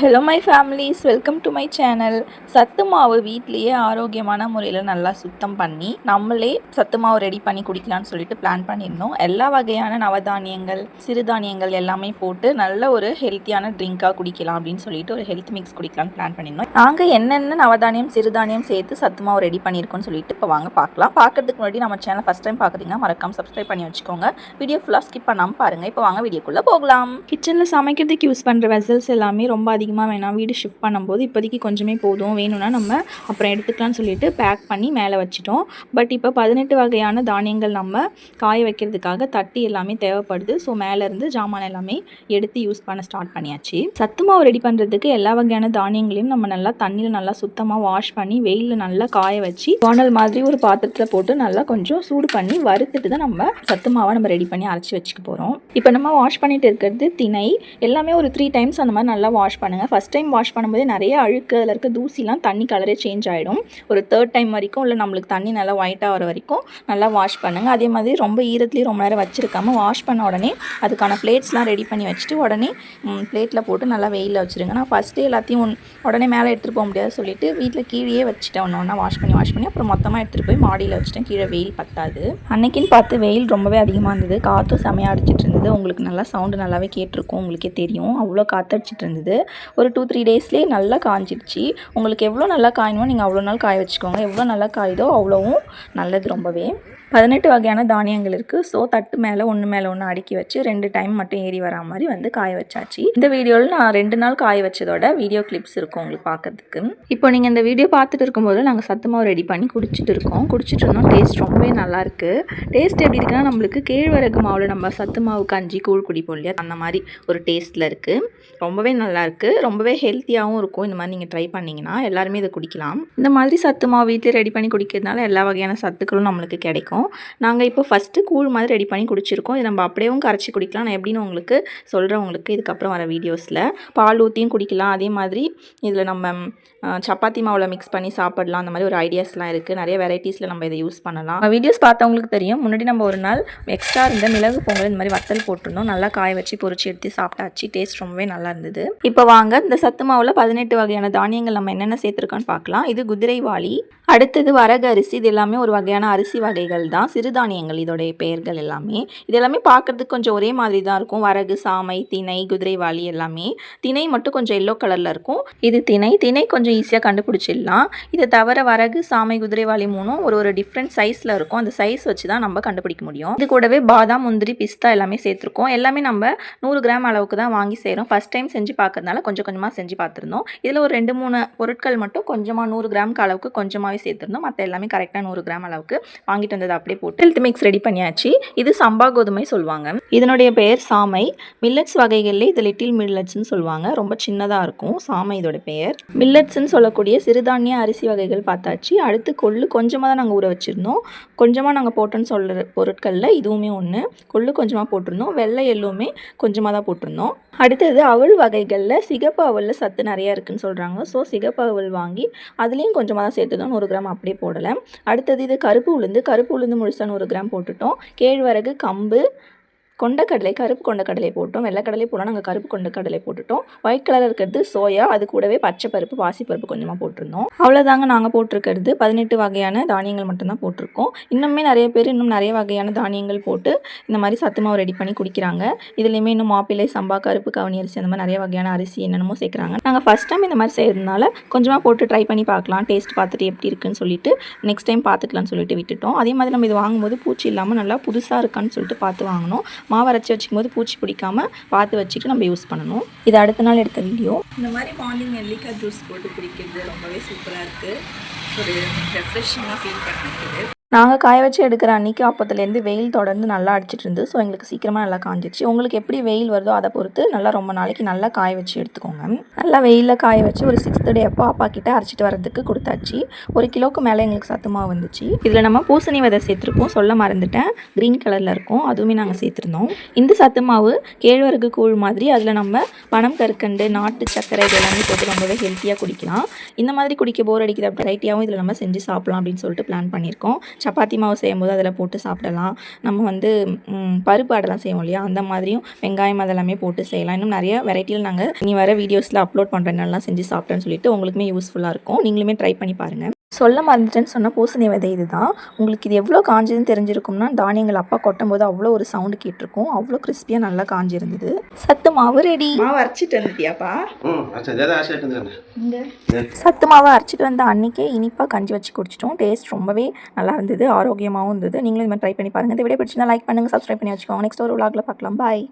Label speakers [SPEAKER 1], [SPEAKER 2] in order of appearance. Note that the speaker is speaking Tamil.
[SPEAKER 1] Hello my families welcome to my channel சத்து மாவு வீட்லேயே ஆரோக்கியமான முறையில் நல்லா சுத்தம் பண்ணி நம்மளே சத்து மாவு ரெடி பண்ணி குடிக்கலாம்னு சொல்லிட்டு பிளான் பண்ணியிருந்தோம். எல்லா வகையான நவதானியங்கள் சிறுதானியங்கள் எல்லாமே போட்டு நல்ல ஒரு ஹெல்த்தியான ட்ரிங்காக குடிக்கலாம் அப்படின்னு சொல்லிட்டு ஒரு ஹெல்த் மிக்ஸ் குடிக்கலாம்னு பிளான் பண்ணியிருந்தோம். நாங்கள் என்னென்ன நவதானியம் சிறுதானியம் சேர்த்து சத்து மாவு ரெடி பண்ணியிருக்கோம்னு சொல்லிட்டு இப்போ வாங்க பார்க்கலாம். பார்க்கறதுக்கு முன்னாடி நம்ம சேனல் ஃபஸ்ட் டைம் பார்க்குறீங்கன்னா மறக்காம சப்ஸ்கிரைப் பண்ணி வச்சுக்கோங்க. வீடியோ ஃபுல்லாக ஸ்கிப் பண்ணாமல் பாருங்கள் இப்போ வாங்க வீடியோக்குள்ளே போகலாம். கிச்சனில் சமைக்கிறதுக்கு யூஸ் பண்ணுற வெசல்ஸ் எல்லாமே ரொம்ப அதிகமாக வேணாம் வீடு ஷிஃப்ட் பண்ணும்போது இப்போதைக்கு கொஞ்சமே போதும் வேணும்னா நம்ம அப்புறம் எடுத்துக்கலாம்னு சொல்லிட்டு பேக் பண்ணி மேலே வச்சிட்டோம். பட் இப்போ பதினெட்டு வகையான தானியங்கள் நம்ம காய வைக்கிறதுக்காக தட்டி எல்லாமே தேவைப்படுது. ஸோ மேலேருந்து ஜாமான் எல்லாமே எடுத்து யூஸ் பண்ண ஸ்டார்ட் பண்ணியாச்சு. சத்து மாவு ரெடி பண்ணுறதுக்கு எல்லா வகையான தானியங்களையும் நம்ம நல்லா தண்ணியில் நல்லா சுத்தமாக வாஷ் பண்ணி வெயிலில் நல்லா காய வச்சு வானல் மாதிரி ஒரு பாத்திரத்தில் போட்டு நல்லா கொஞ்சம் சூடு பண்ணி வறுத்துட்டு தான் நம்ம சத்து மாவை நம்ம ரெடி பண்ணி அரைச்சி வச்சுக்க போகிறோம் இப்போ நம்ம வாஷ் பண்ணிட்டு இருக்கிறது திணை. எல்லாமே ஒரு த்ரீ டைம்ஸ் அந்த மாதிரி நல்லா வாஷ் பண்ணுங்கள் ஃபஸ்ட் டைம் வாஷ் பண்ணும்போது நிறைய அழுக்கு அதில் இருக்க தூசிலாம் தண்ணி கலரே சேஞ்ச் ஆகிடும் ஒரு தேர்ட் டைம் வரைக்கும் இல்லை நம்மளுக்கு தண்ணி நல்லா ஒயிட்டாக வர வரைக்கும் நல்லா வாஷ் பண்ணுங்கள் அதே மாதிரி ரொம்ப ஈரத்துலேயும் ரொம்ப நேரம் வச்சுருக்காம வாஷ் பண்ண உடனே அதுக்கான பிளேட்ஸ்லாம் ரெடி பண்ணி வச்சுட்டு உடனே பிளேட்டில் போட்டு நல்லா வெயிலில் வச்சுருங்க. நான் ஃபஸ்ட்டே எல்லாத்தையும் ஒன்- உடனே மேலே எடுத்துகிட்டு போக முடியாது சொல்லிட்டு வீட்டில் கீழேயே வச்சுட்டேன். ஒன்று ஒன்றா வாஷ் பண்ணி வாஷ் பண்ணி அப்புறம் மொத்தமாக எடுத்துகிட்டு போய் மாடியில் வச்சுட்டேன். கீழே வெயில் பத்தாது. அன்னைக்குன்னு பார்த்து வெயில் ரொம்பவே அதிகமாக இருந்தது. காற்றும் செமையாக அடிச்சிட்டு இருந்தது. உங்களுக்கு நல்லா சவுண்டு நல்லாவே கேட்டிருக்கும். உங்களுக்கே தெரியும். அவ்வளோ காற்றடிச்சிட்டு இருந்தது. ஒரு டூ த்ரீ டேஸ்லேயே நல்லா காஞ்சிடுச்சு. உங்களுக்கு எவ்வளோ நல்லா காயணுமோ நீங்கள் அவ்வளோ நாள் காய வச்சுக்கோங்க. எவ்வளோ நல்லா காயுதோ அவ்வளோவும் நல்லது ரொம்பவே. பதினெட்டு வகையான தானியங்கள் இருக்குது ஸோ தட்டு மேலே ஒன்று மேலே ஒன்று அடுக்கி வச்சு ரெண்டு டைம் மட்டும் ஏறி வரா மாதிரி வந்து காய வச்சாச்சு. இந்த வீடியோவில் நான் ரெண்டு நாள் காய வச்சதோட வீடியோ கிளிப்ஸ் இருக்கும் உங்களுக்கு பார்க்கறதுக்கு இப்போ நீங்கள் இந்த வீடியோ பார்த்துட்டு இருக்கும்போது நாங்கள் சத்து மாவு ரெடி பண்ணி குடிச்சிட்டு இருக்கோம். குடிச்சிட்டு இருந்தோம். டேஸ்ட் ரொம்பவே நல்லாயிருக்கு டேஸ்ட் எப்படி இருக்குன்னா நம்மளுக்கு கேழ்வரகு மாவில் நம்ம சத்து மாவு கஞ்சி கூழ் குடிப்போம் இல்லையா? அந்த மாதிரி ஒரு டேஸ்ட்டில் இருக்குது ரொம்பவே நல்லாயிருக்கு ரொம்பவே ஹெல்த்தியாகவும் இருக்கும். இந்த மாதிரி நீங்கள் ட்ரை பண்ணிங்கன்னா எல்லாருமே இதை குடிக்கலாம். இந்த மாதிரி சத்து மாவு வீட்டில் ரெடி பண்ணி குடிக்கிறதுனால எல்லா வகையான சத்துக்களும் நம்மளுக்கு கிடைக்கும். நாங்கள் இப்போ ஃபஸ்ட்டு கூழ் மாதிரி ரெடி பண்ணி குடிச்சிருக்கோம். இது நம்ம அப்படியேவும் கரைச்சி குடிக்கலாம். நான் எப்படின்னு உங்களுக்கு சொல்கிறேன் உங்களுக்கு இதுக்கப்புறம் வர வீடியோஸில் பால் ஊற்றியும் குடிக்கலாம். அதே மாதிரி இதில் நம்ம சப்பாத்தி மாவில் மிக்ஸ் பண்ணி சாப்பிடலாம். அந்த மாதிரி ஒரு ஐடியாஸ்லாம் இருக்குது நிறைய வெரைட்டிஸில் நம்ம இதை யூஸ் பண்ணலாம். வீடியோஸ் பார்த்தவங்களுக்கு தெரியும். முன்னாடி நம்ம ஒரு நாள் எக்ஸ்ட்ரா இருந்த மிளகு பொங்கல் இந்த மாதிரி வத்தல் போட்டிருந்தோம். நல்லா காய வச்சு பொறிச்சு எடுத்து சாப்பிட்டாச்சு. டேஸ்ட் ரொம்பவே நல்லா இருந்தது. இப்போ வாங்க இந்த சத்து மாவில் பதினெட்டு வகையான தானியங்கள் நம்ம என்னென்ன சேர்த்துருக்கோன்னு பார்க்கலாம். இது குதிரைவாளி அடுத்தது வரகு அரிசி. இது எல்லாமே ஒரு வகையான அரிசி வகைகள் தான். சிறுதானியங்கள் இதோடைய பெயர்கள் எல்லாமே. இது எல்லாமே பார்க்கறதுக்கு கொஞ்சம் ஒரே மாதிரி தான் இருக்கும். வரகு சாமை திணை குதிரைவாளி எல்லாமே. திணை மட்டும் கொஞ்சம் எல்லோ கலரில் இருக்கும். இது திணை. திணை கொஞ்சம் ஈஸியாக கண்டுபிடிச்சிடலாம். இதை தவிர வரகு சாமை குதிரைவாளி மூணும் ஒரு ஒரு டிஃப்ரெண்ட் சைஸில் இருக்கும். அந்த சைஸ் வச்சு தான் நம்ம கண்டுபிடிக்க முடியும். இது கூடவே பாதாம் முந்திரி பிஸ்தா எல்லாமே சேர்த்துருக்கோம். எல்லாமே நம்ம நூறு கிராம் அளவுக்கு தான் வாங்கி செய்கிறோம் ஃபஸ்ட் டைம் செஞ்சு பார்க்கறதுனால கொஞ்சம் கொஞ்சமாக செஞ்சு பார்த்துருந்தோம் இதில் ஒரு ரெண்டு மூணு பொருட்கள் மட்டும் கொஞ்சமாக நூறு கிராம்க்கு அளவுக்கு கொஞ்சமாகவே சேர்த்துருந்தோம். மற்ற எல்லாமே கரெக்டாக நூறு கிராம் அளவுக்கு வாங்கிட்டு வந்தது அப்படியே போட்டு ஹெல்த் மிக்ஸ் ரெடி பண்ணியாச்சு. இது சம்பா கோதுமை சொல்லுவாங்க. இதனுடைய பெயர் சாமை. மில்லட்ஸ் வகைகளில் இது லிட்டில் மில்லட்ஸ்னு சொல்லுவாங்க. ரொம்ப சின்னதாக இருக்கும் சாமை இதோட பெயர். மில்லட்ஸ்ன்னு சொல்லக்கூடிய சிறுதானிய அரிசி வகைகள் பார்த்தாச்சு. அடுத்து கொள்ளு கொஞ்சமாக தான் நாங்கள் ஊற வச்சுருந்தோம். கொஞ்சமாக நாங்கள் போட்டோன்னு சொல்கிற பொருட்களில் இதுவுமே ஒன்று கொள்ளு கொஞ்சமாக போட்டிருந்தோம். வெள்ளை எள்ளுமே கொஞ்சமாக தான் போட்டிருந்தோம். அடுத்தது அவள் வகைகளில் சிகப்பு அவலில் சத்து நிறையா இருக்குதுன்னு சொல்கிறாங்க ஸோ சிகப்பு அவல் வாங்கி அதுலேயும் கொஞ்சமாக தான் சேர்த்துட்டோம் நூறு கிராம் அப்படியே போடலை. அடுத்தது இது கருப்பு உளுந்து. கருப்பு உளுந்து முழுசாக நூறு கிராம் போட்டுட்டோம். கேழ்வரகு கம்பு கொண்டக்கடலை கருப்பு கொண்டக்கடலை போட்டோம். வெள்ளைக்கடலை போனால் நாங்கள் கருப்பு கொண்டக்கடலை போட்டுட்டோம். ஒயிட் கலர் இருக்கிறது சோயா அது கூடவே பச்சை பருப்பு பாசிப்பருப்பு கொஞ்சமாக போட்டிருந்தோம். அவ்வளோதாங்க நாங்கள் போட்டிருக்கிறது. பதினெட்டு வகையான தானியங்கள் மட்டும்தான் போட்டிருக்கோம். இன்னுமே நிறைய பேர் இன்னும் நிறைய வகையான தானியங்கள் போட்டு இந்த மாதிரி சத்து மாவு ரெடி பண்ணி குடிக்கிறாங்க. இதுலேயுமே இன்னும் மாப்பிள்ளை சம்பா கருப்பு கவனி அரிசி அந்த மாதிரி நிறைய வகையான அரிசி என்னென்னமோ சேர்க்குறாங்க. நாங்கள் ஃபஸ்ட் டைம் இந்த மாதிரி செய்கிறதுனால கொஞ்சமாக போட்டு ட்ரை பண்ணி பார்க்கலாம். டேஸ்ட் பார்த்துட்டு எப்படி இருக்குன்னு சொல்லிட்டு நெக்ஸ்ட் டைம் பார்த்துக்கலாம்னு சொல்லிட்டு விட்டுட்டோம். அதே மாதிரி நம்ம இது வாங்கும்போது பூச்சி இல்லாமல் நல்லா புதுசாக இருக்கான்னு சொல்லிட்டு பார்த்து வாங்கணும் மாவு அரைச்சி வச்சுக்கும் போது பூச்சி பிடிக்காம பார்த்து வச்சுட்டு நம்ம யூஸ் பண்ணணும். இது அடுத்த நாள் எடுத்த வீடியோ. இந்த மாதிரி மார்னிங் நெல்லிக்காய் ஜூஸ் போட்டு குடிக்கிறது ரொம்பவே சூப்பராக இருக்குது ஒரு ரெஃப்ரெஷிங்காக ஃபீல் பண்ணிக்குது நாங்கள் காய வச்சு எடுக்கிற அன்றைக்கி அப்போத்துலேருந்து வெயில் தொடர்ந்து நல்லா அடிச்சிட்டு இருந்து ஸோ எங்களுக்கு சீக்கிரமாக நல்லா காஞ்சிடுச்சு உங்களுக்கு எப்படி வெயில் வருதோ அதை பொறுத்து நல்லா ரொம்ப நாளைக்கு நல்லா காய வச்சு எடுத்துக்கோங்க. நல்லா வெயிலில் காய வச்சு ஒரு சிக்ஸ்த் டே அப்போ அப்பா கிட்ட அரைச்சிட்டு வரதுக்கு கொடுத்தாச்சு. ஒரு கிலோக்கு மேலே எங்களுக்கு சத்து மாவு வந்துச்சு. இதில் நம்ம பூசணி விதை சேர்த்துருப்போம். சொல்ல மறந்துட்டேன். க்ரீன் கலரில் இருக்கும். அதுவுமே நாங்கள் சேர்த்துருந்தோம். இந்த சத்து மாவு கேழ்வரகு கூழ் மாதிரி அதில் நம்ம பனம் கற்கண்டு நாட்டு சர்க்கரை இது எல்லாமே போட்டு ரொம்பவே ஹெல்த்தியாக குடிக்கலாம். இந்த மாதிரி குடிக்க போர் அடிக்கிற வெரைட்டியாகவும் இதில் நம்ம செஞ்சு சாப்பிட்லாம் அப்படின்னு சொல்லிட்டு பிளான் பண்ணியிருக்கோம். சப்பாத்தி மாவு செய்யும்போது அதில் போட்டு சாப்பிடலாம். நம்ம வந்து பருப்பு அடைலாம் செய்வோம் இல்லையா? அந்த மாதிரியும் வெங்காயம் அதெல்லாமே போட்டு செய்யலாம். இன்னும் நிறைய வெரைட்டியில் நாங்கள் நீ வர வீடியோஸில் அப்லோட் பண்ணுறேன் நல்லா செஞ்சு சாப்பிட்டேன்னு சொல்லிட்டு உங்களுக்குமே யூஸ்ஃபுல்லாக இருக்கும். நீங்களுமே ட்ரை பண்ணி பாருங்கள் சொல்ல மறந்துட்டேன்னு சொன்ன பூசணி விதை இதுதான். உங்களுக்கு இது எவ்வளோ காஞ்சதுன்னு தெரிஞ்சிருக்கும்னா தானியங்கள் அப்பா கொட்டும் போது அவ்வளோ ஒரு சவுண்டு கேட்டிருக்கும். அவ்வளோ கிறிஸ்பியாக நல்லா காஞ்சிருந்தது. சத்து மாவு ரெடி மாவு அரைச்சிட்டு வந்துட்டியாப்பா? சத்து மாவை அரைச்சிட்டு வந்த அன்றைக்கே இனிப்பாக கஞ்சி வச்சு குடிச்சிட்டோம். டேஸ்ட் ரொம்பவே நல்லா இருந்தது ஆரோக்கியமாகவும் இருந்தது. நீங்களும் இது மாதிரி ட்ரை பண்ணி பாருங்கள் இந்த வீடியோ பிடிச்சிருந்தா லைக் பண்ணுங்கள் சப்ஸ்கிரைப் பண்ணி வச்சுக்கோங்க. நெக்ஸ்ட் ஒரு vlogல பார்க்கலாம். பாய்